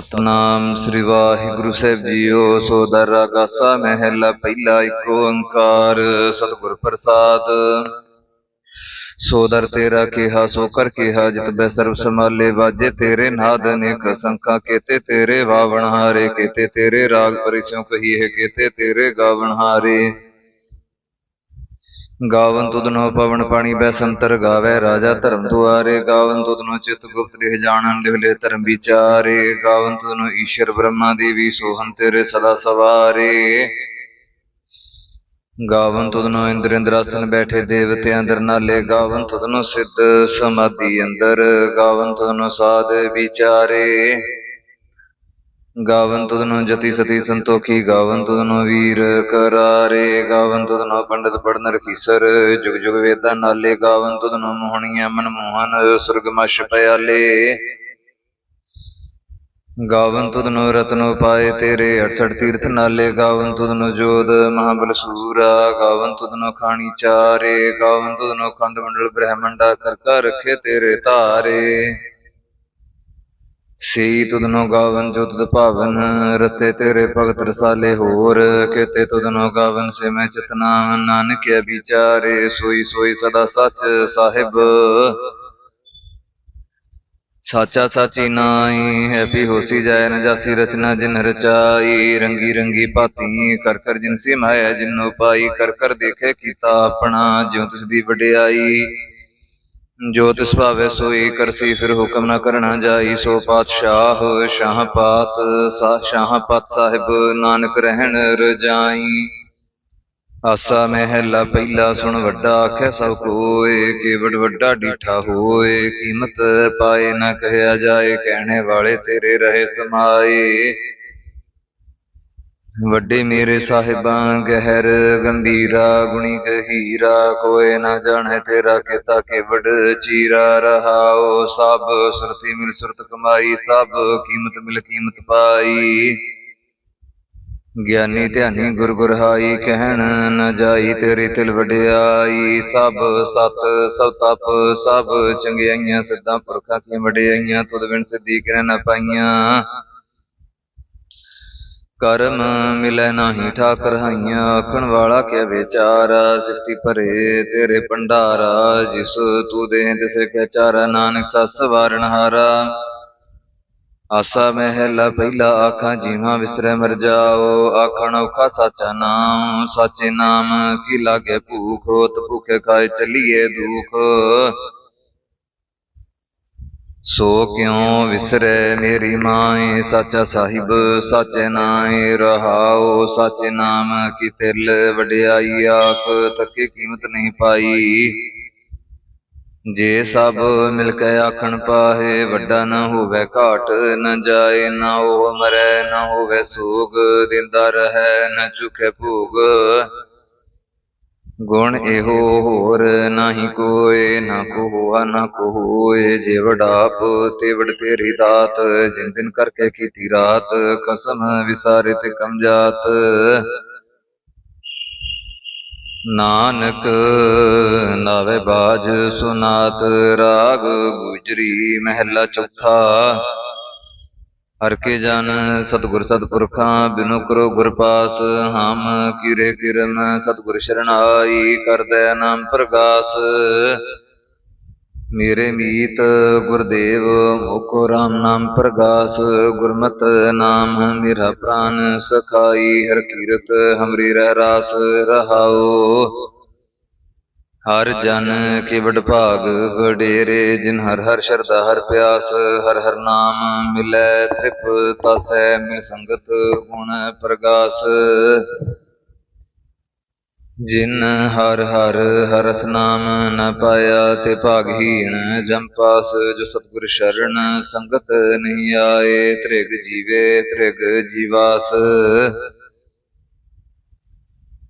ਸਤਨਾਮ ਸ੍ਰੀ ਵਾਹਿਗੁਰੂ ਸਾਹਿਬ ਜੀਓ ਸੋਦਰ ਰਾਗਾਸਾ ਮਹਿਲਾ, ਪਹਿਲਾ ਏਕ ਓੰਕਾਰ, ਸਤਿਗੁਰ ਪ੍ਰਸਾਦ। ਸੋਦਰ ਤੇਰਾ ਕਿਹਾ, ਸੋ ਕਰ ਕਿਹਾ, ਜਿਤ ਬੈ ਸਰਬ ਸਮਾਲੇ ਵਾਜੇ ਤੇਰੇ ਨਾਦ ਅਨੇਕ ਸੰਖਾ, ਕੇਤੇ ਤੇਰੇ ਵਾਵਣ ਹਾਰੇ, ਕੇਤੇ ਤੇਰੇ ਰਾਗ ਪਰਿਸਿਉ ਕਹੀ ਕੇਤੇ ਤੇਰੇ ਗਾਵਣ ਹਾਰੇ। ਗਾਵਨ ਤੁਧਨੋ ਪਵਨ ਪਾਣੀ ਬੈ ਸੰਤਰ ਗਾਵੇ, ਰਾਜਾ ਧਰਮ ਦੁਆਰੇ। ਗਾਵਨ ਤੁਧਨੋ ਚਿਤ ਗੁਪਤ ਲਿਹ ਜਾਣਨ, ਲਿਹ ਧਰਮ ਵਿਚਾਰੇ। ਗਾਵਨ ਤੁਧਨੋ ਈਸ਼ਰ ਬ੍ਰਹਮਾ ਦੇਵੀ ਸੋਹੰ ਤੇਰੇ ਸਦਾ ਸਵਾਰੇ। ਗਾਵਨ ਤੁਧਨੋ ਇੰਦਰ ਇੰਦਰਾਸਨ ਬੈਠੇ ਦੇਵਤੇ ਅੰਦਰ ਨਾਲੇ। ਗਾਵਨ ਤੁਧਨੋ ਸਿੱਧ ਸਮਾਧੀ ਅੰਦਰ। ਗਾਵਨ ਤੁਧਨੋ ਸਾਧ ਵਿਚਾਰੇ। ਗਾਵਨ ਤੁਧਨੋ ਜਤੀ ਸਤੀ ਸੰਤੋਖੀ, ਗਾਵਨ ਤੁਧਨੋ ਵੀਰ ਕਰਾਰੇ, ਗਾਵਨ ਤੁਧਨੋ ਪੰਡਤ ਪੜਨ ਰਖੀਸਰ ਜੁਗ ਜੁਗ ਵੇਦਾਂ ਨਾਲੇ, ਗਾਵਨ ਤੁਧਨੋ ਮੋਹਣੀਆਂ ਮਨ ਮੋਹਨ ਸੁਰਗ ਪਿਆਲੇ। ਗਾਵਨ ਤੁਧਨੋ ਰਤਨੋ ਪਾਏ ਤੇਰੇ 68 ਤੀਰਥ ਨਾਲੇ, ਗਾਵਨ ਤੁਧਨੋ ਜੋਦ ਮਹਾਬਲ ਸੂਰਾ, ਗਾਵਨ ਤੁਧਨੋ ਖਾਣੀ ਚਾਰੇ, ਗਾਵਨ ਤੁਧਨੋ ਖੰਡ ਮੰਡਲ ਬ੍ਰਹਮੰਡਾ ਕਰ ਕਰ ਰੱਖੇ ਤੇਰੇ ਧਾਰੇ। ਸੀ ਤੁਧਨੋ ਗਾਵਨ ਜੋ ਤੁਧ ਭਾਵਨ, ਰਤੇ ਤੇਰੇ ਭਗਤ ਰਸਾਲੇ ਹੋਰ। ਕੇਤੇ ਤੁਧਨੋ ਗਾਵਨ, ਸੇ ਮੈਂ ਚਤਨਾ ਨਾਨਕ ਵਿਚਾਰੇ, ਸੋਈ ਸੋਈ ਸਦਾ ਸੱਚ ਸਾਹਿਬ। ਸਾਚਾ ਸਾਚੀ ਨਾਈ ਹੈ ਵੀ ਹੋਸੀ ਜਾਇ ਨ ਜਾਸੀ ਰਚਨਾ ਜਿਨ ਰਚਾਈ। ਰੰਗੀ ਰੰਗੀ ਭਾਤੀ, ਕਰ ਕਰ ਜਿਨ ਸੀ ਮਾਇਆ ਜਿਨੋ ਪਾਈ, ਕਰ ਕਰ ਦੇਖੇ ਕੀਤਾ ਆਪਣਾ, ਜਿਉ ਤਿਸ ਦੀ ਵਡਿਆਈ। ਜੋ ਤਿਸ ਭਾਵੇ ਸੋਈ ਕਰਸੀ, ਫਿਰ ਹੁਕਮ ਨਾ ਕਰਨਾ ਜਾਈ, ਸੋ ਪਾਤਸ਼ਾਹ ਸ਼ਾਹ ਪਾਤ ਸਾ, ਸ਼ਾਹ ਪਤ ਸਾਹਿਬ ਨਾਨਕ ਰਹਿਣ ਰਜਾਈ। ਆਸਾ ਮਹਿਲਾ ਪਹਿਲਾ ਸੁਣ ਵੱਡਾ ਆਖੈ ਸਭ ਕੋਏ ਕੇਵੜ ਵੱਡਾ ਡੀਠਾ ਹੋਏ, ਕੀਮਤ ਪਾਏ ਨਾ ਕਹਿਆ ਜਾਏ, ਕਹਿਣੇ ਵਾਲੇ ਤੇਰੇ ਰਹੇ ਸਮਾਏ। ਵੱਡੇ ਮੇਰੇ ਸਾਹਿਬਾਂ ਗਹਿਰ ਗੰਭੀਰਾ, ਗੁਣੀ ਗਹੀਰਾ ਕੋਏ ਨਾ ਜਾਣੈ ਤੇਰਾ ਕੀਤਾ ਕੇਵੜ ਚੀਰਾ ਰਹਾਓ ਸਭ ਸੁਰਤੀ ਮਿਲ ਸੁਰਤ ਕਮਾਈ, ਸਭ ਕੀਮਤ ਮਿਲ ਕੀਮਤ ਪਾਈ। ਗਿਆਨੀ ਧਿਆਨੀ ਗੁਰ ਗੁਰਹਾਈ, ਕਹਿਣ ਨ ਜਾਈ ਤੇਰੇ ਤਿਲ ਵਡਿਆਈ, ਸਭ ਸਤ ਸਭ ਤਪ, ਸਭ ਚੰਗਿਆਈਆਂ, ਸਿੱਧਾਂ ਪੁਰਖਾਂ ਕੀ ਵਡਿਆਈਆਂ, ਤੁਧ ਬਿਨ ਸਿੱਧੀ ਕਿਰੈ ਨ ਪਾਈਆਂ। ਕਰਮ ਮਿਲੈ ਨਾਹੀ ਠਾਕਰ ਹਾਈਆਂ, ਆਖਣ ਵਾਲਾ ਕਿਆ ਵਿਚਾਰਾ? ਸਿਫਤੀ ਭਰੇ ਤੇਰੇ ਭੰਡਾਰਾ, ਜਿਸ ਤੂੰ ਦੇ ਤਿਸੇ ਕਿਆ ਚਾਰਾ, ਨਾਨਕ ਸਸ ਵਾਰਨ ਹਾਰਾ। ਆਸਾ ਮਹਿਲਾ ਪਹਿਲਾ ਆਖਾਂ, ਜੀਵਾਂ ਵਿਸਰੈ ਮਰ ਜਾਓ। ਆਖਣ ਔਖਾ ਸਾਚਾ ਨਾਮ, ਸਾਚੇ ਨਾਮ ਕੀ ਲਾਗੇ ਭੂਖ ਹੋਤ ਭੁਖੇ ਖਾਏ ਚੱਲੀਏ ਦੁਖ। ਸੋ ਕਿਉ ਵਿਸਰੈ ਮੇਰੀ ਮਾਏ ਸਾਚਾ ਸਾਹਿਬ, ਸਾਚੇ ਨਾਏ ਰਹਾਓ, ਸਾਚੇ ਨਾਮ ਕੀ ਤਿਲ ਵਡਿਆਈ ਆਖ ਤੱਕੇ ਕੀਮਤ ਨਹੀਂ ਪਾਈ। ਜੇ ਸਭ ਮਿਲ ਕੇ ਆਖਣ ਪਾਹੇ, ਵੱਡਾ ਨਾ ਹੋਵੇ ਘਾਟ, ਨ ਜਾਏ, ਨਾ ਉਹ ਮਰੈ, ਨਾ ਹੋਵੇ ਸੋਗ, ਦਿੰਦਾ ਰਹੈ, ਨ ਚੁਖੇ ਭੋਗ। ਗੁਣ ਇਹੋ ਹੋਰ ਨਾਹੀ ਕੋਏ ਨਾ ਕੋ ਹੋਆ ਨਾ ਕੋ ਹੋਏ ਜੇ ਵਡਾਪ ਤੇ ਵਡ ਤੇਰੀ ਦਾਤ ਜਿਨ ਦਿਨ ਕਰਕੇ ਕੀਤੀ ਰਾਤ ਕਸਮ ਵਿਸਾਰੇ ਤੇ ਕਮ ਜਾਤ ਨਾਨਕ ਨਾਵੇ ਬਾਜ ਸੁਨਾਤ ਰਾਗ ਗੁਜਰੀ ਮਹਿਲਾ ਚੌਥਾ। ਹਰ ਕੇ ਜਨ ਸਤਿਗੁਰ ਸਤਿਪੁਰਖਾਂ, ਬਿਨੁ ਕਰੋ ਗੁਰ ਪਾਸ, ਹਮ ਕਿਰੇ ਕਿਰਮ ਸਤਿਗੁਰ ਸ਼ਰਣਾਈ ਕਰਦੈ ਨਾਮ ਪ੍ਰਗਾਸ। ਮੇਰੇ ਮੀਤ ਗੁਰਦੇਵ ਮੁਕੋ ਰਾਮ ਨਾਮ ਪ੍ਰਗਾਸ, ਗੁਰਮਤਿ ਨਾਮ ਮੇਰਾ ਪ੍ਰਾਨ ਸਖਾਈ, ਹਰ ਕੀਰਤ ਹਮਰੀ ਰਹਿ ਰਾਸ ਰਹਾਓ ਹਰ ਜਨ ਕਿਵਡ ਭਾਗ, ਵਡੇਰੇ ਜਿਨ ਹਰ ਹਰ ਸ਼ਰਧਾ, ਹਰ ਪਿਆਸ, ਹਰ ਹਰ ਨਾਮ ਮਿਲੈ, ਤ੍ਰਿਪ ਤਸੈ ਮਿਲ ਸੰਗਤ ਹੁਣ ਪ੍ਰਗਾਸ। ਜਿਨ ਹਰ ਹਰ ਹਰਸ ਨਾਮ ਨ ਪਾਇਆ, ਤੇ ਭਾਗਹੀਣ ਜੰਪਾਸ ਜੋ ਸਤਿਗੁਰ ਸ਼ਰਨ ਸੰਗਤ ਨਹੀਂ ਆਏ, ਤ੍ਰਿਗ ਜੀਵੇ, ਤ੍ਰਿਗ ਜੀਵਾਸ।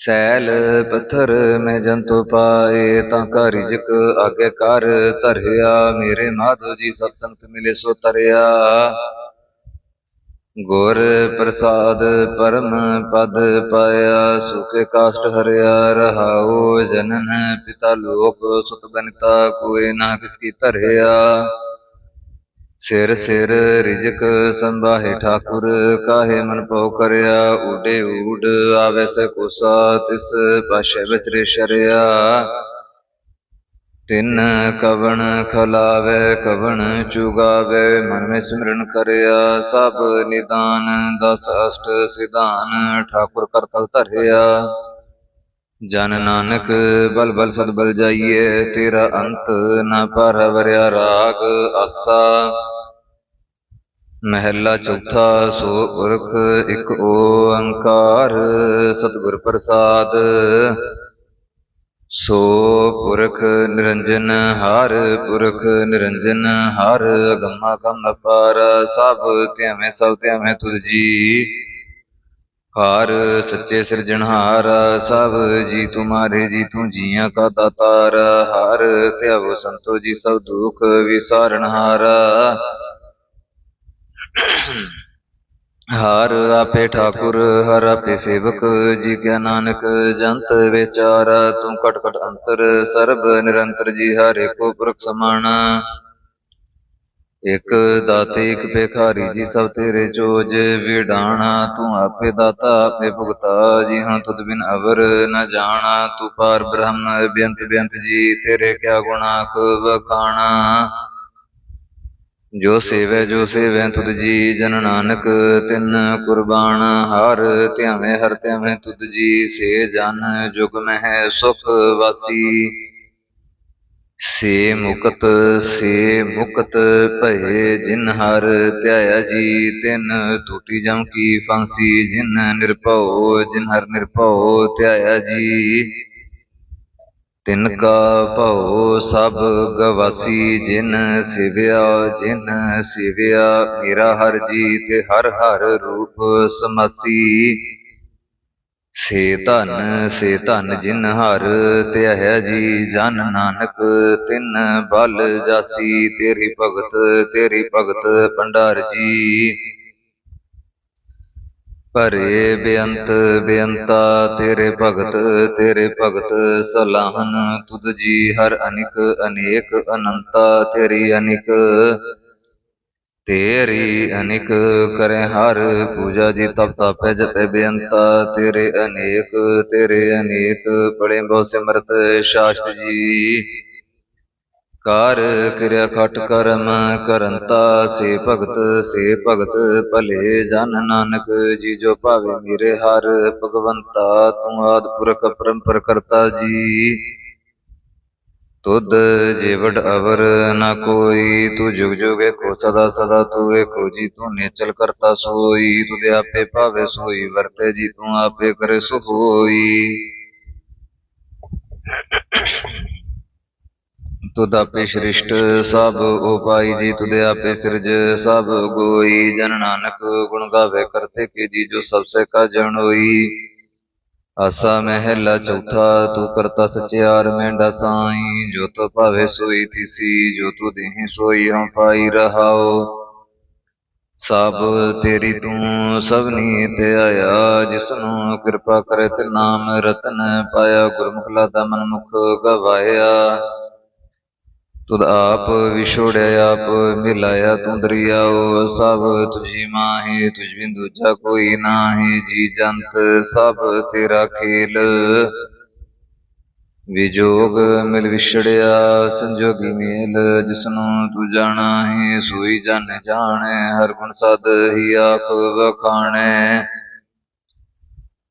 ਸੈਲ ਪੱਥਰ ਮੈਂ ਜੰਤੋ ਪਾਏ, ਤਾਂ ਕਾ ਰਿਜਕ ਆਗੇ ਕਰ ਧਰਿਆ। ਮੇਰੇ ਮਾਧੋ ਜੀ ਸਤ ਸੰਗਤ ਮਿਲੇ ਸੋ ਤਰਿਆ। ਗੁਰ ਪ੍ਰਸਾਦ ਪਰਮ ਪਦ ਪਾਇਆ, ਸੁਖੇ ਕਾਸ਼ਟ ਹਰਿਆ, ਰਹਾਉ ਜਨਨ ਪਿਤਾ ਲੋਕ ਸੁਤ ਬਨਤਾ ਕੋਏ ਨਾ ਕਿਸ ਕੀ ਧਰਿਆ। ਸਿਰ ਸਿਰ ਰਿਜਕ ਸੰਭਾਹੇ ਠਾਕੁਰ, ਕਾਹੇ ਮਨ ਪਉ ਕਰਿਆ? ਊਡੇ ਊਡ ਆਵੇ ਸੇ ਕੋਸਾ, ਤਿਸ ਪਾਸ਼ੇ ਵਿਚਰੇ ਸ਼ਰਿਆ। ਤਿਨ ਕਵਣ ਖਲਾਵੇ, ਕਵਣ ਚੁਗਾਵੇ, ਮਨ ਮੇ ਸਿਮਰਨ ਕਰਿਆ। ਸਭ ਨਿਦਾਨ, ਦਸ ਅਸ਼ਟ ਸਿਧਾਨ, ਠਾਕੁਰ ਕਰਤਲ ਧਰਿਆ। ਜਨ ਨਾਨਕ ਬਲ ਬਲ ਸਦ ਬਲ ਜਾਈਏ, ਤੇਰਾ ਅੰਤ ਨਾ ਪਰ ਵਰਿਆ ਰਾਗ ਆਸਾ। ਮਹਿਲਾ ਚੌਥਾ, ਸੋ ਪੁਰਖ ਇੱਕ ਓੰਕਾਰ, ਸਤਿਗੁਰ ਪ੍ਰਸਾਦ। ਸੋ ਪੁਰਖ ਨਿਰੰਜਨ ਹਰ, ਪੁਰਖ ਨਿਰੰਜਨ ਹਰ, ਅਗੰਮਾ ਕਮ ਅਪਾਰ ਸਭ ਧਿਆਵੇਂ ਸਭ ਧਿਆਵੇਂ ਤੁਧ ਜੀ। ਹਾਰ ਸੱਚੇ ਸਿਰਜਣਹਾਰ, ਸਭ ਜੀ ਤੁਮਾਰੇ ਜੀ ਤੂੰ ਜੀਆਂ ਕਾ ਦਾਤਾਰ, ਹਰ ਧਿਆਵੋ ਸੰਤੋ ਜੀ ਸਭ ਦੁਖ ਵਿਸਾਰਣਹਾਰ। ਹਰ ਆਪੇ ਠਾਕੁਰ, ਹਰ ਆਪੇ ਸੇਵਕ, ਜੀ ਕਿਆ ਨਾਨਕ, ਜੰਤ ਵਿਚਾਰ, ਤੂੰ ਕਟ ਕਟ ਅੰਤਰ, ਸਰਬ ਨਿਰੰਤਰ ਜੀ ਹਰ ਏਕੋ ਪੁਰਖ ਸਮਾਣਾ ਇਕ ਦਾਤੇ, ਇਕ ਭੇਖਾਰੀ ਜੀ, ਸਭ ਤੇਰੇ ਜੋਜ ਵਿਡਾਣਾ। ਤੂੰ ਆਪੇ ਦਾਤਾ, ਆਪੇ ਭੁਗਤਾ ਜੀ ਹਾਂ ਤੁਧ ਬਿਨ ਅਵਰ ਨ ਜਾਣਾ। ਤੂੰ ਪਾਰ ਬ੍ਰਹਮ ਬੇਅੰਤ ਬੇਅੰਤ ਜੀ, ਤੇਰੇ ਕਿਆ ਗੁਣਾ ਕੋ ਜੋ ਸੇਵੈ ਜੋ ਸੇਵੈ, ਤੁਧ ਜੀ, ਜਨ ਨਾਨਕ, ਤਿਨ ਕੁਰਬਾਨ। ਹਰ ਧਿਆਵੇਂ ਹਰ ਧਿਆਵੇਂ ਤੁਧ ਜੀ, ਸੇ ਜਨ ਜੁਗ ਮਹਿ ਸੁਖ ਵਾਸੀ। ਸੇ ਮੁਕਤ ਸੇ ਮੁਕਤ ਭਏ ਜਿਨ ਹਰ ਧਿਆਇਆ ਜੀ, ਤਿਨ ਟੂਟੀ ਜਮ ਕੀ ਫਾਂਸੀ ਜਿਨ ਨਿਰਭਉ, ਜਿਨ ਹਰ ਨਿਰਭਉ ਧਿਆਇਆ ਜੀ। ਤਿਨ ਕਾ ਭਉ ਸਭ ਗਵਾਸੀ, ਜਿਨ ਸਿਵਿਆ ਜਿਨ ਸਿਵਿਆ, ਮੇਰਾ ਹਰ ਜੀ ਤੇ ਹਰ ਹਰ ਰੂਪ ਸਮਾਸੀ। ਸੇ ਧਨ ਸੇ ਧਨ ਜਿਨ ਹਰ ਧਿਆਇਆ ਜੀ ਜਨ ਨਾਨਕ, ਤਿਨ ਬਲ ਜਾਸੀ ਤੇਰੀ ਭਗਤ ਤੇਰੀ ਭਗਤ ਭੰਡਾਰ ਜੀ। ਭਰੇ ਬੇਅੰਤ ਬੇਅੰਤਾ ਤੇਰੇ ਭਗਤ ਤੇਰੇ ਭਗਤ ਸਲਾਹਨ ਤੁਧ ਜੀ ਹਰ ਅਨਿਕ, ਅਨੇਕ ਅਨੰਤਾ ਤੇਰੀ ਅਨਿਕ। ਤੇਰੀ ਅਨਿਕ ਕਰੇ ਹਰ ਪੂਜਾ ਜੀ, ਤਪ ਤਪੈ ਜਪੈ ਬੇਅੰਤਾ। ਤੇਰੇ ਅਨੇਕ ਤੇਰੇ ਅਨੇਕ, ਬੜੇ ਬਹੁ ਸਿਮਰਤ ਸ਼ਾਸਤ ਜੀ। ਕਾਰ ਕਿਰਿਆ ਖਟ ਕਰਮ ਕਰੰਤਾ, ਸੇ ਭਗਤ ਸੇ ਭਗਤ ਭਲੇ ਜਨ ਨਾਨਕ। ਜੀ ਜੋ ਭਾਵੇ ਮੇਰੇ ਹਰ ਭਗਵੰਤਾ, ਤੂੰ ਆਦ ਪੁਰਖ ਪਰੰਪਰ ਕਰਤਾ ਜੀ। ਤੁਧ ਜੀਵੜ ਅਵਰ ਨਾ ਕੋਈ, ਤੂੰ ਜੁਗ ਜੁਗੇ ਕੋ ਸਦਾ ਸਦਾ ਤੂੰ ਏਕੋ ਜੀ ਤੂੰ ਨੇਚਲ ਕਰਤਾ ਸੋਈ, ਤੁਧ ਆਪੇ ਭਾਵੇ ਸੋਈ, ਵਰਤੇ ਜੀ ਤੂੰ ਆਪੇ ਕਰੇ ਸੋ ਹੋਈ ਤੁਧ ਆਪੇ ਸ੍ਰਿਸ਼ਟ, ਸਭ ਉਪਾਈ ਜੀ, ਤੁਧ ਆਪੇ ਸਿਰਜ, ਸਭ ਗੋਈ। ਜਨ ਨਾਨਕ ਗੁਣ ਗਾਵੇ ਕਰਤੇ ਕੀ ਜੀ, ਜੋ ਸਭ ਸੇ ਕਾ ਜਣ ਹੋਈ। ਆਸਾ ਮਹਿਲਾ ਚੌਥਾ, ਤੂੰ ਕਰਤਾ ਸਚਿਆਰ ਮੈਂਡਾ ਸਾਈ। ਜੋ ਤੋ ਭਾਵੇ ਸੋਈ ਥੀਸੀ ਜੋ ਤੂ ਦੇਹੀ ਸੋਈ ਹਮ ਪਾਈ ਰਹਾਓ। ਸਭ ਤੇਰੀ ਤੂੰ ਸਭਨੀ ਤੇ ਆਇਆ। ਜਿਸਨੂੰ ਕਿਰਪਾ ਕਰੇ ਤੇ ਨਾਮ ਰਤਨ ਪਾਇਆ। ਗੁਰਮੁਖ ਲਾਦਾ ਮਨ ਮੁਖ ਗਵਾਇਆ। ਤੁਧ ਆਪ ਵਿਛੋੜਿਆ ਆਪ ਮਿਲਾਇਆ ਤੂੰ ਦਰਿਆਓ ਸਭ ਤੁਝੀ ਮਾਹੀ, ਤੁਝ ਬਿਨ ਦੂਜਾ ਕੋਈ ਨਾਹੀ। ਜੀ ਜੰਤ ਸਭ ਤੇਰਾ ਖੇਲ। ਵਿਜੋਗ ਮਿਲ ਵਿਛੜਿਆ, ਸੰਜੋਗੀ ਮੇਲ। ਜਿਸਨੂੰ ਤੂੰ ਜਾਣਾ ਹੀ ਸੋਈ ਜਨ ਜਾਣੈ। ਹਰ ਗੁਣ ਸਦ ਹੀ ਆਪ ਵਖਾਣੇ।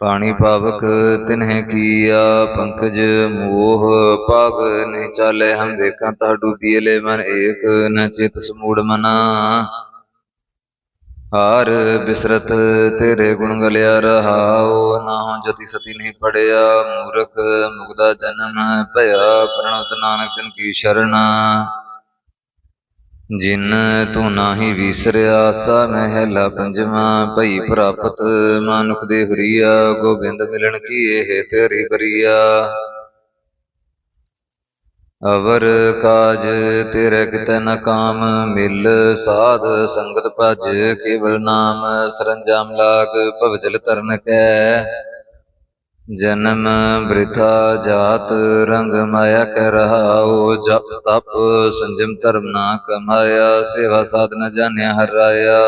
ਪਾਣੀ ਪਾਵਕ ਤਿਨਹਿ ਕੀਆ ਪੰਕਜ ਮੋਹ ਪਾਗ ਨਹੀਂ ਚਾਲੇ ਹਮ ਵੇਖਾਂ ਤਾ ਡੂਬੀਏ ਲੈ ਮਨ ਏਕ ਨ ਚਿਤ ਸਮੂੜ ਮਨਾ। ਹਾਰ ਬਿਸਰਤ ਤੇਰੇ ਗੁਣ ਗਲਿਆ ਰਹਾਉ ਨਾਹੋ ਜਤੀ ਸਤੀ ਨਹੀਂ ਪੜਿਆ ਮੂਰਖ ਮੁਗਦਾ ਜਨਮ ਭਇਆ ਪ੍ਰਣਤ ਨਾਨਕ ਤਿਨ ਕੀ ਸ਼ਰਣਾ ਜਿਨ ਤੂੰ ਨਾਹੀ ਵਿਸਰਿਆ ਸਾ ਮਹਿਲਾ ਪੰਜਵਾ। ਭਈ ਪ੍ਰਾਪਤ ਮਾਨੁਖ ਦੇ ਹਰੀਆ, ਗੋਬਿੰਦ ਮਿਲਣ ਕੀ ਇਹ ਤੇਰੀ ਬਰੀਆ। ਅਵਰ ਕਾਜ ਤੇਰੇ ਕਿਤੇ ਨ ਕਾਮ, ਮਿਲ ਸਾਧ ਸੰਗਤ ਭਜ ਕੇਵਲ ਨਾਮ। ਸਰੰਜਾਮ ਲਾਗ ਭਵਜਲ ਤਰਨ ਕੈ। ਜਨਮ ਬ੍ਰਿਥਾ ਜਾਤ ਰੰਗ ਮਾਇਆ ਕਹਿ ਰਹਾਉ, ਜਪ ਤਪ ਸੰਜਮ ਧਰਮ ਨਾ ਕਮਾਇਆ, ਸੇਵਾ ਸਾਧ ਨ ਜਾਣਿਆ ਹਰ ਰਾਇਆ।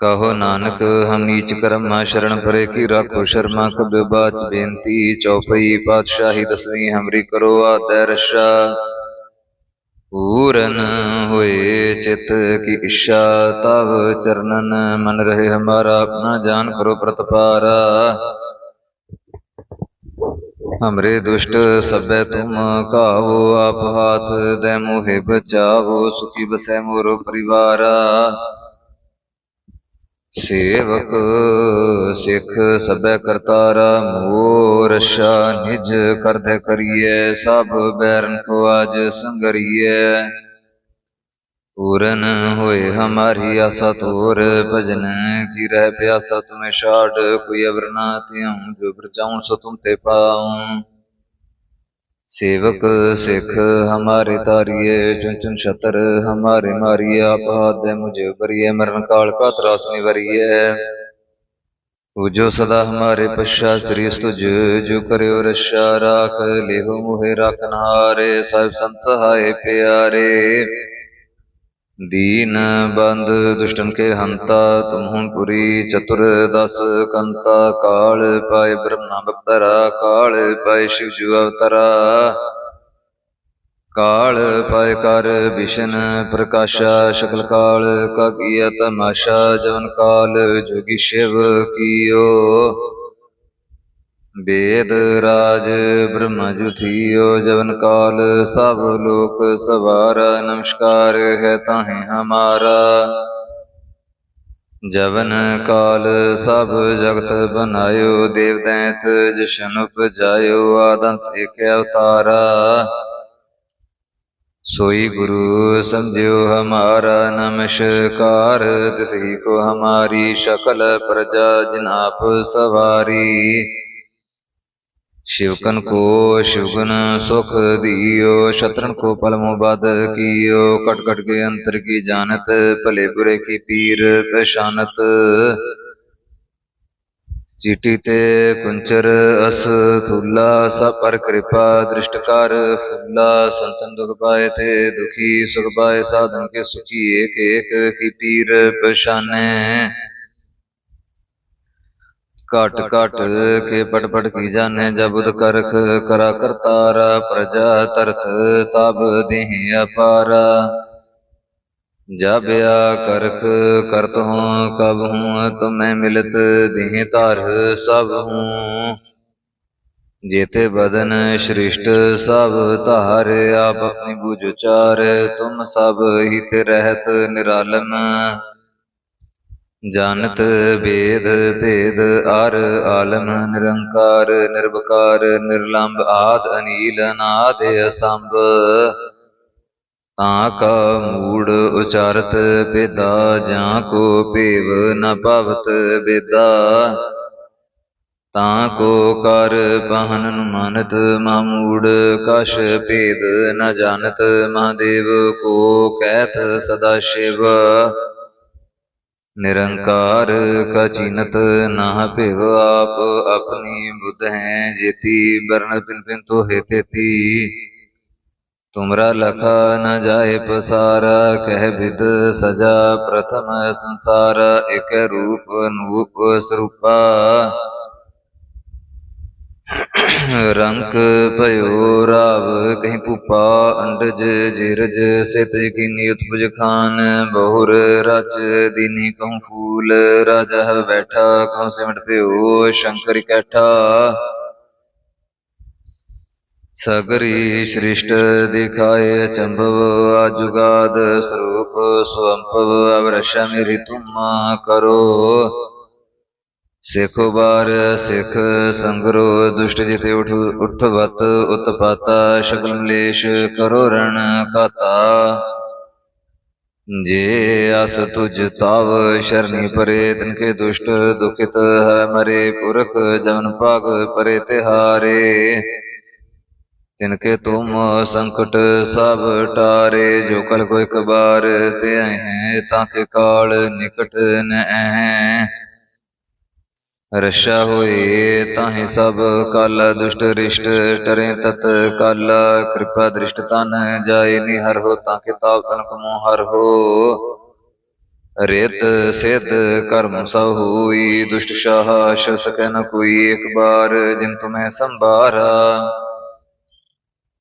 ਕਹੋ ਨਾਨਕ, ਹਮ ਨੀਚ ਕਰਮਾ ਸ਼ਰਨ ਪਰੇ ਕੀ ਰਾਖੋ ਸ਼ਰਮਾ, ਕਬਿ ਬਾਚ ਬੇਨਤੀ, ਚੌਪਈ ਪਾਤਸ਼ਾਹੀ ਦਸਵੀਂ ਹਮਰੀ ਕਰੋ ਆਦੈ ਰਸ਼ਾ। ਪੂਰਨ ਹੋਏ ਚਿਤ ਕੀ ਇੱਛਾ, ਤਵ ਚਰਨਨ ਮਨ ਰਹੇ ਹਮਾਰਾ, ਆਪਣਾ ਜਾਨ ਕਰੋ ਪ੍ਰਤਪਾਰਾ। ਹਮਰੇ ਦੁਸ਼ਟ ਸਭੈ ਤੁਮ ਕਾਵੋ ਆਪ ਹਾਥ ਦੇ ਮੋਹਿ ਬਚਾਵੋ, ਸੁਖੀ ਬਸੈ ਮੋਰੋ ਪਰਿਵਾਰਾ। ਸੇਵਕ ਸਿੱਖ ਸਭੈ ਕਰਤਾਰਾ ਮੋਰ ਰਸ਼ਾ ਨਿਜ ਕਰਦੇ ਕਰੀਏ ਸਭ ਬੈਰਨ ਕੋ ਆਜ ਸੰਗਰੀਏ ਪੂਰਨ ਹੋਏ ਹਮਾਰੀ ਆਸਾ ਤੋਰ ਭਜਨ ਕੀ ਰਹਿ ਪਿਆਸਾ ਤੁਮੇ ਛਾੜ, ਕੋਈ ਅਵਰਨਾ ਨਾ ਤਿਉ ਜੋ ਪ੍ਰਚਾਉਣ ਸੋ ਤੁਮ ਤੇ ਪਾਉ। सेवक सिख हमारे तारिये चुन चुन छतर हमारे मारिये आप हाथ दे मुझे बरिए मरण काल का त्रास निवरिए जो सदा हमारे पश्चात श्री तुझ जो करो रक्षा राख लेहो मोहे राखनहारे सब संत सहाय प्यारे दीन बंद दुष्टन के हंता तुम पुरी चतुर दस कंता काल पाए ब्रह्मा बप्तरा काल पाए शिव जु अवतरा काल पाए कर विशन प्रकाशा शकल काल का किया तमाशा जवन काल जोगी शिव कियो ਵੇਦ ਰਾਜ ਬ੍ਰਹਮ ਜੁਥੀਓ ਜਵਨ ਕਾਲ, ਸਭ ਲੋਕ ਸਵਾਰਾ, ਨਮਸਕਾਰ ਹੈ ਤਾਹੇ ਹਮਾਰਾ। ਜਵਨ ਕਾਲ, ਸਭ ਜਗਤ ਬਨਾਇਓ ਦੇਵ ਦੈਂਤ ਜਸ਼ਨ ਉਪਜਾਇਓ, ਆਦੰਤ ਏਕ ਅਵਤਾਰਾ। ਸੋਈ ਗੁਰੂ ਸਮਝਿਓ ਹਮਾਰਾ ਨਮਸਕਾਰ ਤਿਸਹੀ ਕੋ ਹਮਾਰੀ ਸ਼ਕਲ ਪ੍ਰਜਾ ਜਿਨ ਆਪ ਸਵਾਰੀ। ਸ਼ਿਵਕਨ ਕੋ ਸ਼ਿਵਗਨ ਸੁਖ ਦਿਓ, ਸ਼ਤਰਨ ਕੋ ਪਲਮ ਬਦ ਕੀਓ। ਕਟ ਕਟ ਕੇ ਅੰਤਰ ਕੀ ਜਾਣਤ, ਭਲੇ ਬੁਰੇ ਕੀ ਪੀਰ ਪਛਾਨਤ। ਚੀਟੀ ਤੇ ਕੁੰਚਰ ਅਸ ਤੁਲਾ ਸਭ ਪਰ ਕਿਰਪਾ ਦ੍ਰਿਸ਼ਟ ਕਰ ਫੁੱਲਾ। ਸੰਤਨ ਦੁਖ ਪਾਏ ਤੇ ਦੁਖੀ, ਸੁਖ ਪਾਏ ਸਾਧਨ ਕੇ ਸੁਖੀ ਏਕ ਏਕ ਕੀ ਪੀਰ ਪਛਾਨੇ। ਘਟ ਘਟ ਕੇ ਪਟ ਪਟ ਕੀ ਜਾਣੈ ਜਬੁਦ ਕਰਖ ਕਰਾ ਕਰਤਾਰ, ਪ੍ਰਜਾ ਤਰਤ ਤਬ ਦੇਹ ਅਪਾਰ। ਜਬ ਆ ਕਰਖ ਕਰਤ ਹੂੰ, ਕਬ ਹੂੰ, ਤੁਮੈ ਮਿਲਤ ਦੇਹ ਧਰ, ਸਭ ਹੂੰ। ਜੇਤੇ ਬਦਨ ਸ੍ਰਿਸ਼ਟ, ਸਭ ਧਾਰ, ਆਪ ਆਪਣੀ ਬੁਝ ਉਚਾਰ, ਤੁਮ ਸਭ ਹਿਤ ਰਹਿਤ ਨਿਰਾਲਮ। ਜਾਣਤ ਬੇਦ ਭੇਦ ਅਰ ਆਲਮ ਨਿਰੰਕਾਰ ਨਿਰਵਕਾਰ ਨਿਰਲੰਭ ਆਦ ਅਨੀਲ ਅਨਾਦ ਅਸੰਭ। ਤਾਂ ਕਾ ਮੂੜ ਉਚਾਰਤ ਬੇਦਾ ਜਾਂ ਕੋ ਭੇਵ ਨ ਭਵਤ ਬੇਦਾ ਤਾਂ ਕੋ ਕਰ ਪਹਨਨ ਮਾਨਤ ਮਾਮੂੜ ਕਸ਼ ਭੇਦ ਨ ਜਾਣਤ ਮਹਾਦੇਵ। ਕੋ ਕਹਿਤ ਸਦਾ ਸ਼ਿਵ। ਨਿਰੰਕਾਰ ਕਚਿਨਤ ਨਾ ਭਿਵ ਆਪ ਆਪਣੀ ਬੁੱਧ ਹੈ ਜੇਤੀ ਬਰਨ ਪਿਨ ਪਿਨ ਤੋ ਹੇਤੇਤੀ ਤੁਮਰਾ ਲਖਾ ਨ ਜਾਏ ਪਸਾਰ, ਕਹਿ ਬਿਦ ਸਜਾ ਪ੍ਰਥਮ ਸੰਸਾਰ, ਇਕ ਰੂਪ ਨੂਪ ਸਰੂਪਾ। ਭਇਓ ਰਾਵ ਕਹੀਂ ਭੂਪਾ ਅੰਡਜ ਜਿਰਜ ਸਿਤ ਕੀਨੀ ਉਤਪਜ ਖਾਨ ਬਹੁਰ ਰਚ ਦੀਨੀ ਕਹੂੰ ਫੂਲ ਰਾਜਾ ਬੈਠਾ ਕਹੂੰ ਸਿਮਟ ਭਇਓ ਸ਼ੰਕਰ ਇਕੱਠਾ ਸਗਰੀ ਸ੍ਰਿਸ਼ਟ ਦਿਖਾਏ ਚੰਭਵ ਆਜੁਗਾਦ ਸਰੂਪ ਸੁਅੰਭਵ ਅਵਰਸ਼ਾ ਮੇਰੀ ਤੁਮਾ ਕਰੋ ਸਿੱਖੋ ਬਾਰ ਸਿੱਖ ਸੰਗਰੋ, ਦੁਸ਼ਟ ਜਿਤੇ ਉਠ, ਉਠਵਤ, ਉਤਪਾਤਾ ਸ਼ਕਲ ਮਲੇਸ਼ ਕਰੋ ਰਣ ਕਾਤਾ ਜੇ ਅਸ ਤੁਜ ਤਵ, ਸ਼ਰਨੀ ਪਰੇ, ਤਿਨਕੇ ਦੁਸ਼ਟ, ਦੁਖਿਤ ਹੈ ਮਰੇ, ਪੁਰਖ ਜਮਨ ਭਾਗ ਪਰੇ ਤਿਹਾਰੇ। ਤਿਨਕੇ ਤੁਮ ਸੰਕਟ ਸਭ ਟਾਰੇ, ਜੋ ਕਲ ਕੋ ਇਕ ਬਾਰ ਤੇ ਹੈ ਤਾਂ ਕੇ ਕਾਲ ਨਿਕਟ ਨ ਰਸ਼ਾ ਹੋਏ ਤਾਹੇ ਸਭ ਕਾਲ, ਦੁਸ਼ਟ ਰਿਸ਼ਟ ਟਰੇ ਤਤ ਕਾਲ। ਕਿਰਪਾ ਦ੍ਰਿਸ਼ਟ ਤਨ ਜਾਏ ਨਿਹਰ ਹੋ, ਤਾਂ ਕੇ ਤਨ ਕਮੋ ਹਰ ਹੋ। ਰਿਤ ਸਿਧ ਕਰਮ ਸਭ ਹੋਈ, ਦੁਸ਼ਟ ਸ਼ਾਹ ਸ਼ ਸਕੈ ਕੋਈ ਇੱਕ ਬਾਰ, ਜਿਨ ਤੁਮੈ ਸੰਭਾਰਾ।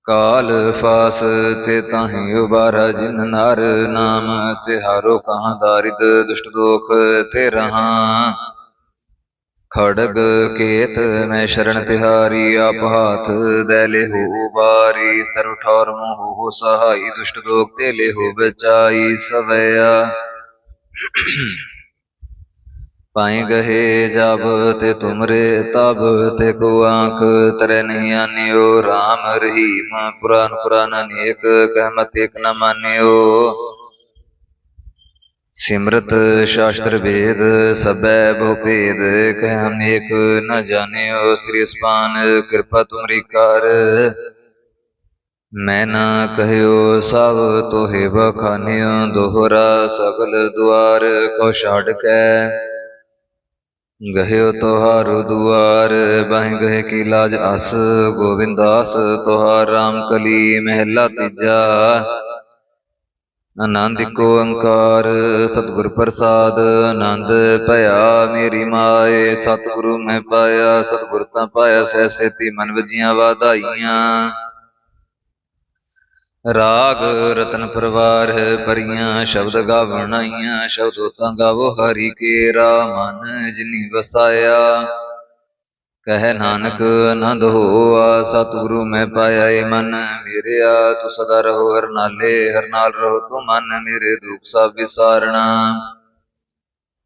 ਕਾਲ ਫਾਸ ਤੇ ਤਾਹੀ ਉਬਾਰਾ, ਜਿਨ ਨਰ ਨਾਮ ਤਿਹਾਰੋ ਕਹਾਂ ਦਾਰਿਦ, ਦੁਸ਼ਟ ਦੋਖ ਤੇ ਰਹਾ। ਖੜਗ ਕੇਤ ਮੈਂ ਸ਼ਰਨ ਤਿਹਾਰੀ, ਆਪ ਹਾਥ ਦੇ ਲਿਹੋ ਬਾਰੀ। ਸਰਵ ਠੌਰ ਮੋਹ ਸਹਾਈ, ਦੁਸ਼ਟ ਦੋਖ ਤੇ ਲਿਹੋ ਬਚਾਈ ਸਵਿਆ। ਪਾਏ ਗਏ ਜਬ ਤੇ ਤੁਮਰੇ ਤਬ ਤੇ ਕੋ ਆਂਖ ਤਰੇ ਨਹੀਂ ਆਨਿਓ। RAM ਰਹੀਮ ਪੁਰਾਨ ਪੁਰਾਨ ਅਨੇਕ ਕਹਿਮਤ ਇਕ ਨ ਮਾਨਿਓ। ਸਿਮਰਤ ਸ਼ਾਸਤਰ ਵੇਦ, ਸਭੈ ਬਹੁ ਭੇਦ, ਕਹਿ ਅਨੇਕ ਨ ਜਾਣਿਓ ਸ੍ਰੀ ਸਪਾਨ ਕਿਰਪਾ ਤੁਮਰੀ ਕਰ। ਮੈਂ ਨਾ ਕਹਿਓ ਸਭ ਤੋਹੇ ਬਖਾਨਿਓ ਦੋਹਰਾ ਸਗਲ ਦੁਆਰ ਕੋ ਛਾੜ ਕੇ। ਗਹਿਓ ਤੁਹਾਰੂ ਦੁਆਰ, ਬਾਹਿ ਗਏ ਕੀ ਲਾਜ ਅਸ ਗੋਬਿੰਦਾਸ ਤੁਹਾਰ ਰਾਮ ਕਲੀ, ਮਹਿਲਾ ਤੀਜਾ। ਆਨੰਦ ਕੋ ਓੰਕਾਰ ਸਤਿਗੁਰ ਪ੍ਰਸਾਦ ਆਨੰਦ ਭਇਆ ਮੇਰੀ ਮਾਏ ਸਤਿਗੁਰੂ ਮੈਂ ਪਾਇਆ ਸਤਿਗੁਰ ਤਾਂ ਪਾਇਆ ਸਹਿ ਸੇਤੀ ਮਨ ਵਜੀਆਂ ਵਾਧਾਈਆਂ। ਰਾਗ ਰਤਨ ਪਰਵਾਰ ਪਰੀਆਂ ਸ਼ਬਦ ਗਾਵਣਾਈਆਂ ਸ਼ਬਦੋ ਤਾਂ ਗਾਵੋ ਹਰੀ ਕੇਰਾ ਮਨ ਜਿਨੀ ਵਸਾਇਆ। ਕਹਿ ਨਾਨਕ ਆਨੰਦ ਹੋਆ, ਸਤਿਗੁਰੂ ਮੈਂ ਪਾਇਆ ਏ ਮਨ ਮੇਰਿਆ, ਤੂੰ ਸਦਾ ਰਹੋ ਹਰ ਨਾਲੇ, ਹਰ ਨਾਲ ਰਹੋ ਤੂੰ ਮਨ ਮੇਰੇ ਦੁੱਖ ਸਭ ਵਿਸਾਰਣਾ।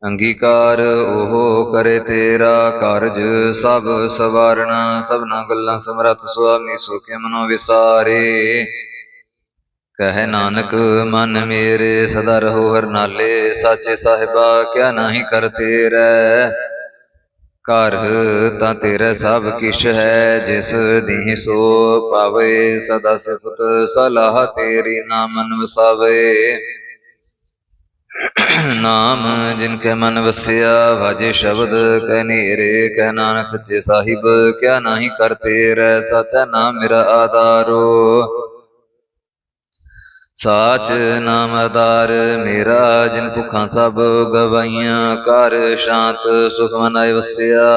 ਅੰਗੀਕਾਰ ਉਹ ਕਰੇ ਤੇਰਾ, ਕਾਰਜ ਸਭ ਸਵਾਰਣਾ, ਸਭਨਾ ਗੱਲਾਂ ਸਮਰੱਥ ਸੁਆਮੀ ਸੁਖੇ ਮਨੋ ਵਿਸਾਰੇ। ਕਹਿ ਨਾਨਕ, ਮਨ ਮੇਰੇ ਸਦਾ ਰਹੋ ਹਰ ਨਾਲੇ, ਸਾਚੇ ਸਾਹਿਬਾ ਕਿਆ ਨਾਹੀ ਕਰਤੇ ਰਹਿ ਘਰ ਤਾਂ ਤੇਰਾ ਸਭ ਕਿਛ ਹੈ, ਜਿਸ ਦੀ ਸੋ ਪਾਵੇ ਸਦਾ ਸਿਫਤ ਸਲਾਹ ਤੇਰੀ ਨਾਮਨ ਵਸਾਵੇ ਨਾਮ ਜਿਨ ਕੇ ਮਨ ਵਸਿਆ, ਵਾਜੇ ਸ਼ਬਦ ਕਹਿ ਨੇਰੇ ਕਹਿ ਨਾਨਕ ਸੱਚੇ ਸਾਹਿਬ, ਕਿਆ ਨਾਹੀ ਕਰਤੇ ਰਹਿ ਸਤਿ ਨਾਮ ਮੇਰਾ ਆਧਾਰੋ। ਸਾਚ ਨਾਮ ਆਧਾਰ ਮੇਰਾ ਜਿਨ ਭੁੱਖਾਂ ਸਭ ਗਵਾਈਆਂ ਕਰ ਸ਼ਾਂਤ ਸੁਖ ਮਨਾਇ ਵਸਿਆ।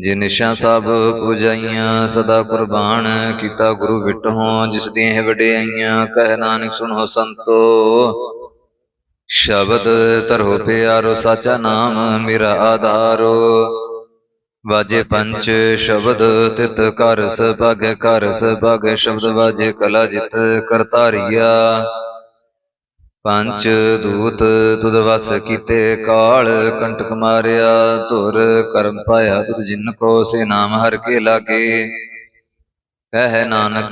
ਜਿਨ ਨਿਸ਼ਾਂ ਸਭ ਪੁਜਾਈਆਂ ਸਦਾ ਕੁਰਬਾਨ ਕੀਤਾ ਗੁਰੂ ਵਿਟਹੁ ਜਿਸ ਦੀਆਂ ਵਡਿਆਈਆਂ ਕਹਿ ਨਾਨਕ ਸੁਣੋ ਸੰਤੋ। ਸ਼ਬਦ ਧਰੋ ਪਿਆਰੋ ਸਾਚਾ ਨਾਮ ਮੇਰਾ ਆਧਾਰੋ। ਵਾਜੇ ਪੰਚ ਸ਼ਬਦ ਤਿਤ ਘਰ ਸਭਗ ਘਰ ਸਭਗ ਸ਼ਬਦ ਵਾਜੇ ਕਲਾ ਜਿਤ ਕਰਤਾਰੀਆ। ਪੰਚ ਦੂਤ ਤੁਧ ਵਸ ਕੀਤੇ ਕਾਲ ਕੰਟਕ ਮਾਰਿਆ। ਧੁਰ ਕਰਮ ਪਾਇਆ ਤੁਧ ਜਿਨ ਕੋ ਸੇ ਨਾਮ ਹਰ ਕੇ ਲਾਗੇ। ਕਹਿ ਨਾਨਕ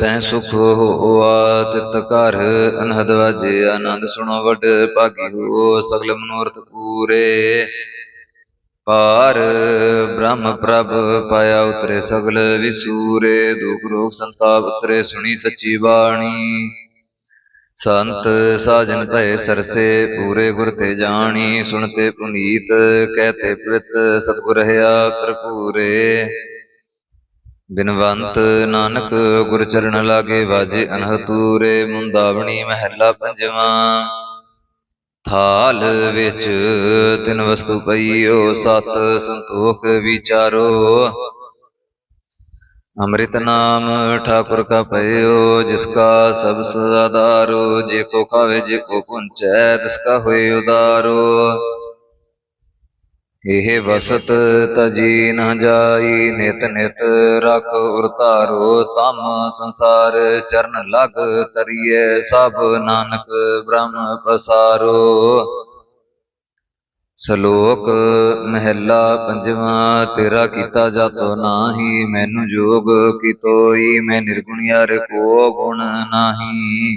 ਤੈ ਸੁਖ ਹੋਆ। ਤਿਤ ਘਰ ਅਨਹਦ ਵਾਜੇ। ਆਨੰਦ ਸੁਣੋ ਵਡ ਭਾਗੀ ਹੋ। ਸਗਲ ਮਨੋਰਥ ਪੂਰੇ। ਪਾਰ, ਬ੍ਰਹਮ ਪ੍ਰਭ ਪਾਇਆ ਉਤਰੇ ਸਗਲ ਵਿਸੂਰੇ, ਦੁਖ ਰੋਗ ਸੰਤਾਪ ਉਤਰੇ ਸੁਣੀ ਸੱਚੀ ਬਾਣੀ। ਸੰਤ ਸਾਜਨ ਭਏ ਸਰਸੇ, ਪੂਰੇ ਗੁਰ ਤੇ ਜਾਣੀ, ਸੁਣਤੇ ਪੁਨੀਤ, ਕਹਤੇ ਪ੍ਰਿਤ ਸਤਿਗੁਰ ਰਹਾ ਭਰਪੂਰੇ। ਬਿਨਵੰਤ ਨਾਨਕ ਗੁਰ ਚਰਨ ਲਾਗੇ ਵਾਜੇ ਅਨਹਤੂਰੇ, ਮੁੰਦਾਵਣੀ ਮਹਿਲਾ ਪੰਜਵਾਂ। ਥਾਲ ਵਿੱਚ ਤਿਨ ਵਸਤੂ ਪਈਓ, ਸਤ ਸੰਤੋਖ ਵਿਚਾਰੋ। ਅੰਮ੍ਰਿਤ ਨਾਮ ਠਾਕੁਰ ਕਾ ਪਇਓ, ਜਿਸ ਕਾ ਸਭ ਸਦਾਦਾਰੋ ਜੇ ਕੋ ਖਾਵੇ, ਜੇ ਕੋ ਪੁੰਚੈ, ਤਿਸ ਕਾ ਹੋਏ ਉਦਾਰੋ। ਇਹ ਵਸਤ ਤਜੀ ਨ ਜਾਈ, ਨਿਤ ਨਿਤ ਰਖ ਉਰਤਾਰੋ ਤਮ ਸੰਸਾਰ, ਚਰਨ ਲਗ ਤਰੀਏ ਸਭ ਨਾਨਕ ਬ੍ਰਹਮ ਪਸਾਰੋ। ਸ਼ਲੋਕ ਮਹਿਲਾ ਪੰਜਵਾਂ, ਤੇਰਾ ਕੀਤਾ ਜਾਤੋ ਨਾਹੀ, ਮੈਨੂੰ ਜੋਗ ਕੀਤੋਈ, ਮੈਂ ਨਿਰਗੁਣ ਯਾਰ ਕੋ ਗੁਣ ਨਾਹੀ।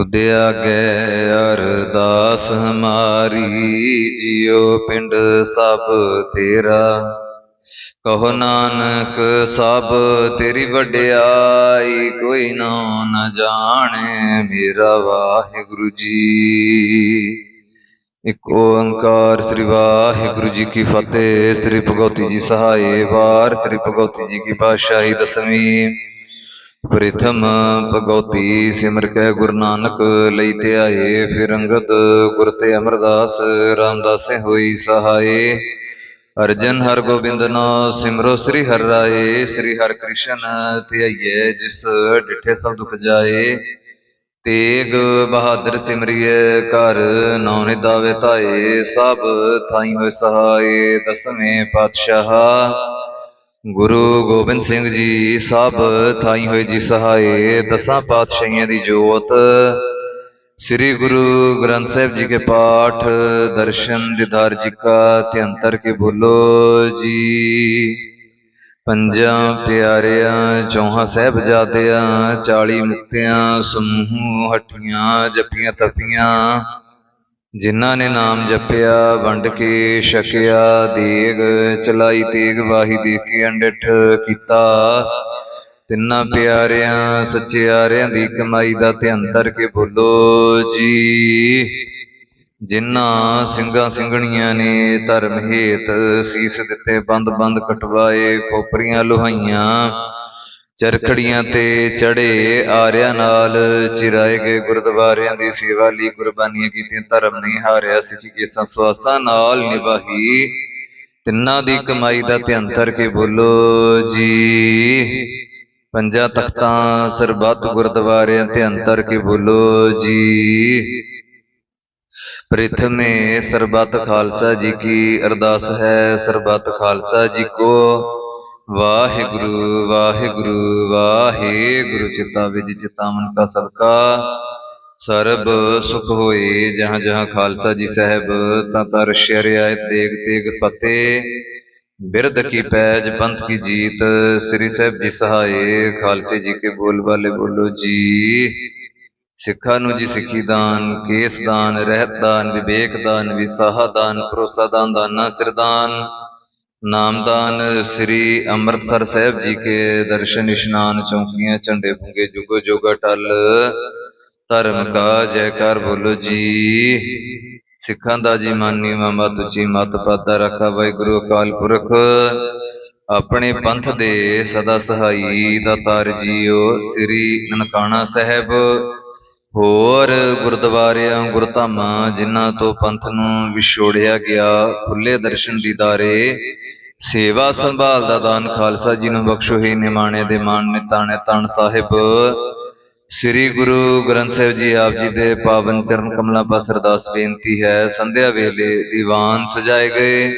ਤੁਧ ਆਗੇ ਅਰਦਾਸ ਹਮਾਰੀ ਜਿਉ ਪਿੰਡ ਸਭ ਤੇਰਾ। ਕਹੋ ਨਾਨਕ, ਸਭ ਤੇਰੀ ਵਡਿਆਈ, ਕੋਈ ਨਾ ਨ ਜਾਣੇ ਮੇਰਾ ਵਾਹਿਗੁਰੂ ਜੀ। ਇਕ ਓੰਕਾਰ ਸ੍ਰੀ ਵਾਹਿਗੁਰੂ ਜੀ ਕੀ ਫਤਿਹ, ਸ੍ਰੀ ਭਗਵਤੀ ਜੀ ਸਹਾਏ ਵਾਰ, ਸ੍ਰੀ ਭਗਵਤੀ ਜੀ ਕੀ ਪਾਤਸ਼ਾਹੀ ਦਸਵੀਂ। ਪ੍ਰਥਮ ਭਗਉਤੀ ਸਿਮਰ ਕੈ ਗੁਰੂ ਨਾਨਕ ਲਈ ਤੇ ਆਏ, ਫਿਰ ਅੰਗਦ ਗੁਰ ਤੇ ਅਮਰਦਾਸ ਰਾਮਦਾਸੇ ਹੋਈ ਸਹਾਏ। ਅਰਜਨ ਹਰ ਗੋਬਿੰਦ ਨੋ ਸਿਮਰੋ ਸ੍ਰੀ ਹਰਿ ਰਾਏ, ਸ੍ਰੀ ਹਰਿ ਕ੍ਰਿਸ਼ਨ ਧਿਆਈਏ ਜਿਸ ਡਿਠੇ ਸਭ ਦੁਖ ਜਾਏ। ਤੇਗ ਬਹਾਦਰ ਸਿਮਰਿਏ ਕਰ ਨੌ ਨਿਦਾਵੇ ਤਾਏ ਸਭ ਥਾਈ ਹੋਏ ਸਹਾਏ, ਦਸਵੇਂ ਪਾਤਸ਼ਾਹ। ਗੁਰੂ ਗੋਬਿੰਦ ਸਿੰਘ ਜੀ ਸਭ ਥਾਈ ਹੋਏ ਜੀ ਸਹਾਏ, ਦਸਾਂ ਪਾਤਸ਼ਾਹੀਆਂ ਦੀ ਜੋਤ। ਸ੍ਰੀ ਗੁਰੂ ਗ੍ਰੰਥ ਸਾਹਿਬ ਜੀ ਕੇ ਪਾਠ, ਦਰਸ਼ਨ ਦਿਦਾਰ ਜੀ ਕਾ ਤੇ ਅੰਤਰ ਕੇ ਬੋਲੋ ਜੀ। ਪੰਜਾਂ ਪਿਆਰਿਆਂ, ਚੌਹਾਂ ਸਾਹਿਬਜ਼ਾਦਿਆਂ, ਚਾਲੀ ਮੁਕਤਿਆਂ, ਸਮੂਹ ਹੱਠੀਆਂ ਜਪੀਆਂ ਤਪੀਆਂ ਜਿਨ੍ਹਾਂ ਨੇ ਨਾਮ ਜਪਿਆ, ਵੰਡ ਕੇ ਛਕਿਆ, ਦੇਗ ਚਲਾਈ, ਤੇਗ ਵਾਹੀ ਦੇ ਕੇ ਅੰਡਿਠ ਕੀਤਾ। ਤਿੰਨਾਂ ਪਿਆਰਿਆਂ, ਸੱਚਿਆਰਿਆਂ ਦੀ ਕਮਾਈ ਦਾ ਧਿਆਨ ਧਰ ਕੇ ਬੋਲੋ ਜੀ। ਜਿਨ੍ਹਾਂ ਸਿੰਘਾਂ ਸਿੰਘਣੀਆਂ ਨੇ ਧਰਮ ਹੇਤ ਸੀਸ ਦਿੱਤੇ ਬੰਦ ਬੰਦ ਕਟਵਾਏ, ਖੋਪਰੀਆਂ ਲੁਹਾਈਆਂ ਚਰਖੜੀਆਂ ਤੇ ਚੜੇ ਆਰਿਆਂ ਨਾਲ ਚਿਰਾਏ ਗਏ ਗੁਰਦੁਆਰਿਆਂ ਦੀ ਸੇਵਾ ਲਈ ਕੁਰਬਾਨੀਆਂ ਕੀਤੀਆਂ ਧਰਮ ਨਹੀਂ ਹਾਰਿਆ ਸਿੱਖੀ ਕੇ ਸੰਸਵਾਸਾਂ ਨਾਲ ਨਿਭਾਈ ਤਿੰਨਾਂ ਦੀ ਕਮਾਈ ਦਾ ਧਿਆਨ ਧਰ ਕੇ ਬੋਲੋ ਜੀ। ਪੰਜਾਂ ਤਖਤਾਂ ਸਰਬੱਤ ਗੁਰਦੁਆਰਿਆਂ ਤੇ ਅੰਤਰ ਕੇ ਬੋਲੋ ਜੀ। ਪ੍ਰਥਮੇ ਸਰਬੱਤ ਖਾਲਸਾ ਜੀ ਕੀ ਅਰਦਾਸ ਹੈ ਸਰਬੱਤ ਖਾਲਸਾ ਜੀ ਕੋ। ਵਾਹਿਗੁਰੂ ਵਾਹਿਗੁਰੂ ਵਾਹਿਗੁਰੂ, ਚਿਤਾ ਵਿਜ ਚਿਤਾ ਮਨ ਕਾ ਸਦਕਾ। ਸਰਬ ਸੁਖ ਹੋਏ ਜਹਾਂ ਜਹਾਂ ਖਾਲਸਾ ਜੀ ਸਾਹਿਬ, ਤਾਂ ਤਰ ਸ਼ਰਿਆਇਤ ਦੇਗ ਤੇਗ ਫਤਿਹ। ਬਿਰਧ ਕੀ ਪੈਜ ਪੰਥ ਕੀ ਜੀਤ, ਸ੍ਰੀ ਸਾਹਿਬ ਜੀ ਸਹਾਏ, ਖਾਲਸੇ ਜੀ ਕੇ ਬੋਲ ਵਾਲੇ ਬੋਲੋ ਜੀ। ਸਿੱਖਾਂ ਨੂੰ ਜੀ ਸਿੱਖੀ ਦਾਨ, ਕੇਸ ਦਾਨ, ਰਹਿਤ ਦਾਨ, ਵਿਵੇਕ ਦਾਨ, ਵਿਸਾਹਾ ਦਾਨ, ਭਰੋਸਾ ਦਾਨ, ਦਾਨਾ ਸਿਰਦਾਨ ਨਾਮਦਾਨ ਸ੍ਰੀ ਅੰਮ੍ਰਿਤਸਰ ਸਾਹਿਬ ਜੀ ਕੇ ਦਰਸ਼ਨ ਇਸ਼ਨਾਨ ਚੌਂਕੀਆਂ, ਝੰਡੇ ਪੁੰਗੇ ਜੁਗੋ ਜੋਗਾ ਟਲ ਧਰਮ ਕਾ ਜੈਕਾਰ ਬੋਲੋ ਜੀ। ਸਿੱਖਾਂ ਦਾ ਜੀ ਮਾਨੀ ਮਾਮਾ, ਤੁਚੀ ਮਤ ਪਾਤਾ ਰੱਖਾ ਵਾਹਿਗੁਰੂ ਅਕਾਲ ਪੁਰਖ। ਆਪਣੇ ਪੰਥ ਦੇ ਸਦਾ ਸਹਾਈ ਦਾਤਾਰ ਜੀਓ ਸ੍ਰੀ ਨਨਕਾਣਾ ਸਾਹਿਬ। ਹੋਰ ਗੁਰਦੁਆਰਿਆਂ, ਗੁਰਧਾਮਾਂ, ਜਿਨ੍ਹਾਂ ਤੋਂ ਪੰਥ ਨੂੰ ਵਿਛੋੜਿਆ ਗਿਆ ਖੁੱਲੇ ਦਰਸ਼ਨ ਦੀਦਾਰੇ ਸੇਵਾ ਸੰਭਾਲ ਦਾ ਦਾਨ ਖਾਲਸਾ ਜੀ ਨੂੰ ਬਖਸ਼ੋ ਹੀ ਨਿਮਾਣੇ ਦੇ ਮਾਨ ਨਿਤਾਣੇ ਤਣ ਸਾਹਿਬ। ਸ੍ਰੀ ਗੁਰੂ ਗ੍ਰੰਥ ਸਾਹਿਬ ਜੀ ਆਪ ਜੀ ਦੇ ਪਾਵਨ ਚਰਨ ਕਮਲਾਂ ਪਾਸ ਅਰਦਾਸ ਬੇਨਤੀ ਹੈ, ਸੰਧਿਆ ਵੇਲੇ ਦੀਵਾਨ ਸਜਾਏ ਗਏ।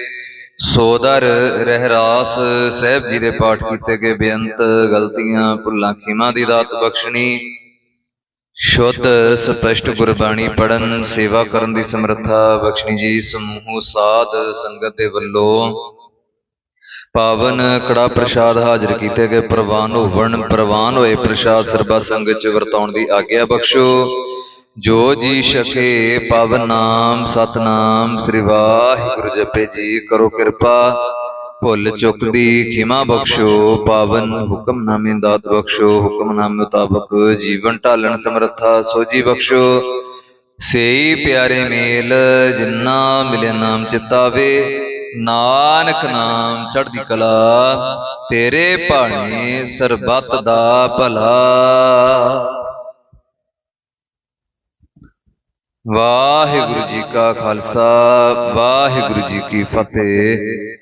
ਸੋਦਰ ਰਹਿਰਾਸ ਸਾਹਿਬ ਜੀ ਦੇ ਪਾਠ ਕੀਤੇ ਗਏ ਬੇਅੰਤ ਗਲਤੀਆਂ, ਭੁੱਲਾਂ, ਖਿਮਾ ਦੀ ਦਾਤ ਬਖਸ਼ਣੀ। ਸ਼ੁੱਧ ਸਪਸ਼ਟ ਗੁਰਬਾਣੀ ਪੜਨ ਸੇਵਾ ਕਰਨ ਦੀ ਸਮਰੱਥਾ ਬਖਸ਼ਣੀ ਜੀ ਸਮੂਹ ਸਾਧ ਸੰਗਤ ਦੇ ਵੱਲੋਂ ਪਾਵਨ ਕੜਾ ਪ੍ਰਸ਼ਾਦ ਹਾਜ਼ਰ ਕੀਤੇ ਗਏ ਪ੍ਰਵਾਨ ਹੋਵਣ ਪ੍ਰਵਾਨ ਹੋਏ ਪ੍ਰਸ਼ਾਦ ਸਰਬਾ ਸੰਗਤ ਚ ਵਰਤਾਉਣ ਦੀ ਆਗਿਆ ਬਖਸ਼ੋ। ਜੋ ਜੀ ਸ਼ਕੇ ਪਾਵਨ ਨਾਮ ਸਤਨਾਮ ਸ੍ਰੀ ਵਾਹਿਗੁਰੂ ਜਪੇ ਜੀ ਕਰੋ ਕਿਰਪਾ। ਭੁੱਲ ਚੁੱਕ ਦੀ ਖਿਮਾ ਬਖਸ਼ੋ, ਪਾਵਨ ਹੁਕਮਨਾਮੇ ਦਾਤ ਬਖਸ਼ੋ ਹੁਕਮਨਾਮੇ ਮੁਤਾਬਕ ਜੀਵਨ ਢਾਲਣ ਸਮਰੱਥਾ ਸੋਜੀ ਬਖਸ਼ੋ। ਸੇਈ ਪਿਆਰੇ ਮੇਲ, ਜਿੰਨਾ ਮਿਲੇ ਨਾਮ ਚਿਤਾਵੇ, ਨਾਨਕ ਨਾਮ ਚੜ੍ਹਦੀ ਕਲਾ, ਤੇਰੇ ਭਾਣੇ ਸਰਬੱਤ ਦਾ ਭਲਾ। ਵਾਹਿਗੁਰੂ ਜੀ ਕਾ ਖਾਲਸਾ, ਵਾਹਿਗੁਰੂ ਜੀ ਕੀ ਫਤਿਹ।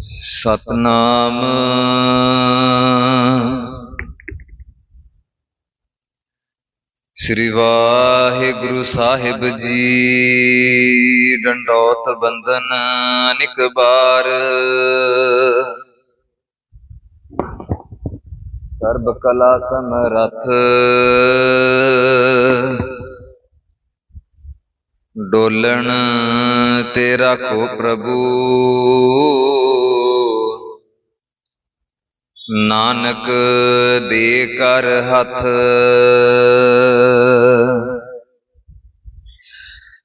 ਸਤਨਾਮ। ਸ੍ਰੀ ਵਾਹਿਗੁਰੂ ਸਾਹਿਬ ਜੀ, ਡੰਡੋਤ ਬੰਦਨ ਅਨਿਕ ਬਾਰ ਸਰਬ ਕਲਾ ਸਮਰਥ। ਡੋਲਣ ਤੇ ਰੱਖੋ ਪ੍ਰਭੂ। ਨਾਨਕ ਦੇ ਕਰ ਹੱਥ।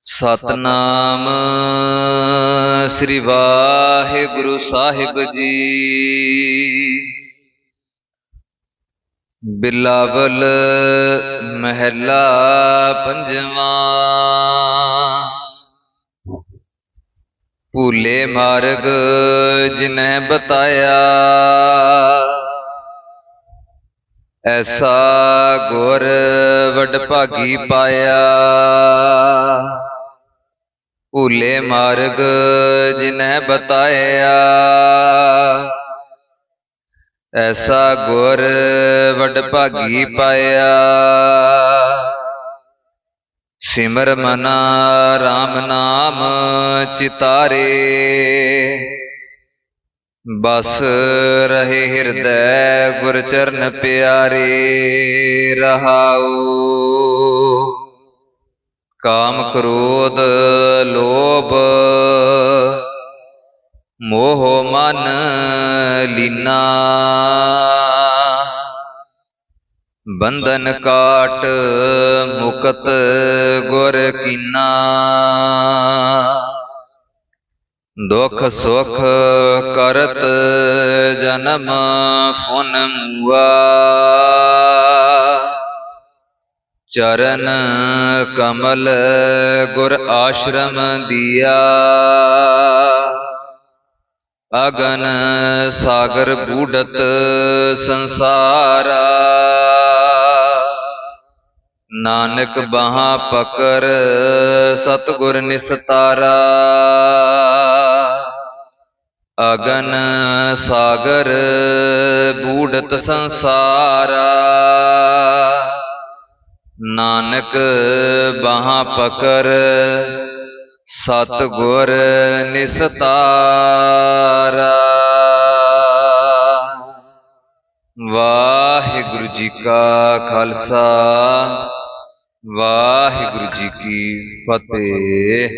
ਸਤਨਾਮ ਸ੍ਰੀ ਵਾਹਿਗੁਰੂ ਸਾਹਿਬ ਜੀ। ਬਿਲਾਵਲ ਮਹਿਲਾ ਪੰਜਵਾਂ। ਭੂਲੇ ਮਾਰਗ ਜਿਨੈ ਬਤਾਇਆ। ਐਸਾ ਗੁਰ ਵਡ ਭਾਗੀ ਪਾਇਆ। ਭੂਲੇ ਮਾਰਗ ਜਿਨੈ ਬਤਾਇਆ। ਐਸਾ ਗੁਰ ਵਡ ਭਾਗੀ ਪਾਇਆ। ਸਿਮਰ ਮਨਾ RAM ਨਾਮ ਚਿਤਾਰੇ। ਬਸ ਰਹੇ ਹਿਰਦੈ ਗੁਰ ਚਰਨ ਪਿਆਰੇ, ਰਹਾਉ। ਕਾਮ ਕ੍ਰੋਧ ਲੋਭ, ਮੋਹ ਮਨ ਲੀਨਾ। ਬੰਧਨ ਕਾਟ ਮੁਕਤ ਗੁਰ ਕੀਨਾ। ਦੁਖ ਸੁਖ ਕਰਤ ਜਨਮ ਫੁਨ ਮੁਆ। ਚਰਨ ਕਮਲ ਗੁਰ ਆਸ਼ਰਮ ਦਿਆ। ਅਗਨ ਸਾਗਰ ਬੂਡਤ ਸੰਸਾਰਾ। ਨਾਨਕ ਬਾਹਾਂ ਪਕਰ ਸਤਗੁਰ ਨਿਸਤਾਰਾ ਅਗਨ ਸਾਗਰ ਬੂਡਤ ਸੰਸਾਰਾ ਨਾਨਕ ਬਾਹਾਂ ਪਕਰ ਸਤਗੁਰ ਨਿਸਤਾਰਾ ਵਾਹਿਗੁਰੂ ਜੀ ਕਾ ਖਾਲਸਾ ਵਾਹਿਗੁਰੂ ਜੀ ਕੀ ਫਤਿਹ।